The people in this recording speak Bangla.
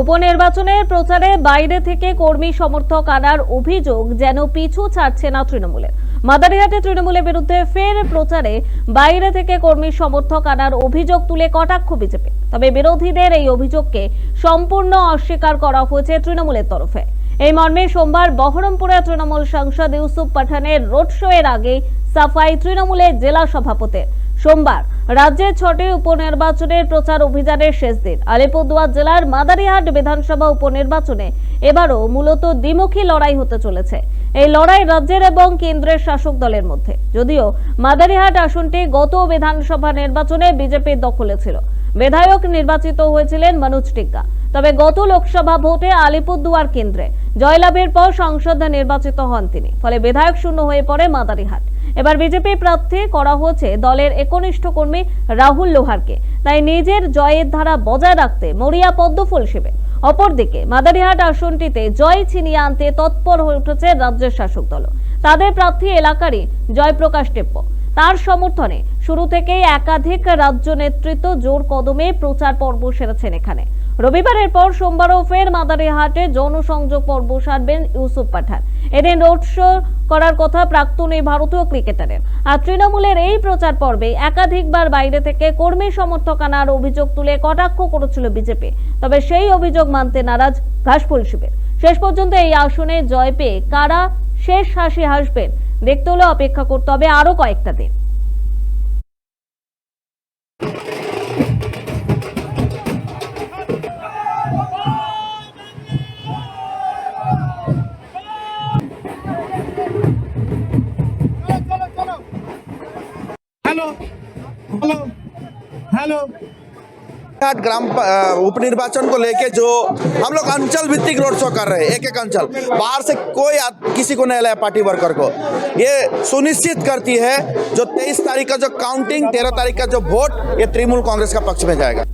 উপনির্বাচনের প্রচারে বাইরে থেকে কর্মী সমর্থক আনার অভিযোগ যেন পিছু ছাড়ছে না তৃণমূলের। মাদারিহাটে তৃণমূলের বিরুদ্ধে ফের প্রচারে বাইরে থেকে কর্মী সমর্থক আনার অভিযোগ তুলে কটাক্ষ বিজেপি। তবে বিরোধীদের এই অভিযোগকে সম্পূর্ণ অস্বীকার করা হয়েছে তৃণমূলের তরফে। এই মর্মে সোমবার বহরমপুরে তৃণমূল সাংসদ ইউসুফ পাঠানের রোড শো এর আগে সাফাই তৃণমূলের জেলা সভাপতির। সোমবার রাজ্যের ছটি উপনির্বাচনের প্রচার অভিযানের শেষ দিন। আলিপুরদুয়ার জেলার মাদারিহাট বিধানসভা উপনির্বাচনে এবারও মূলত দ্বিমুখী লড়াই হতে চলেছে। এই লড়াই রাজ্যের এবং কেন্দ্রের শাসক দলের মধ্যে। যদিও মাদারিহাট আসনটি গত বিধানসভা নির্বাচনে বিজেপির দখলে ছিল। বিধায়ক নির্বাচিত হয়েছিলেন মনোজ টিক্কা। তবে গত লোকসভা ভোটে আলিপুরদুয়ার কেন্দ্রে জয়লাভের পর সংসদ নির্বাচিত হন তিনি। ফলে বিধায়ক শূন্য হয়ে পড়ে মাদারিহাট। এবার বিজেপি প্রার্থী করা হয়েছে দলের একনিষ্ঠ কর্মী রাহুল লোহারকে। তাই নিজের জয়ের ধারা বজায় রাখতে মরিয়া পদ্মফুল শিবে অপরদিকে মাদারিহাট আসনটিতে জয় ছিনিয়ে আনতে তৎপর হয়ে উঠেছে রাজ্যের শাসক দল। তাদের প্রার্থী এলাকারই জয়প্রকাশ টেপ্প তার সমর্থনে শুরু থেকেই একাধিক রাজ্য নেতৃত্ব জোর কদমে প্রচার পর্ব সেরেছেন এখানে। রবিবারের পর সোমবারও ফের মাদারিহাটে জনসংযোগ পর্ব সারবেন ইউসুফ পাঠান। এদিন রোড শো করার কথা প্রাক্তন এই ভারতীয় ক্রিকেটারের। আর তৃণমূলের এই প্রচার পর্বে একাধিকবার বাইরে থেকে কর্মী সমর্থক আনার অভিযোগ তুলে কটাক্ষ করেছিল বিজেপি। তবে সেই অভিযোগ মানতে নারাজ ঘাসফুল শিবির। শেষ পর্যন্ত এই আসনে জয় পেয়ে কারা শেষ হাসি হাসবেন, দেখতে হলে অপেক্ষা করতে হবে আরও কয়েকটা দিন। ग्राम उपनिर्वाचन को लेके जो हम लोग अंचल भित्तिक रोड शो कर रहे हैं एक एक अंचल। बाहर से कोई आद- किसी को नहीं लाया पार्टी वर्कर को। ये सुनिश्चित करती है, जो तेईस तारीख का जो काउंटिंग तेरह तारीख का जो वोट ये तृणमूल कांग्रेस का पक्ष में जाएगा।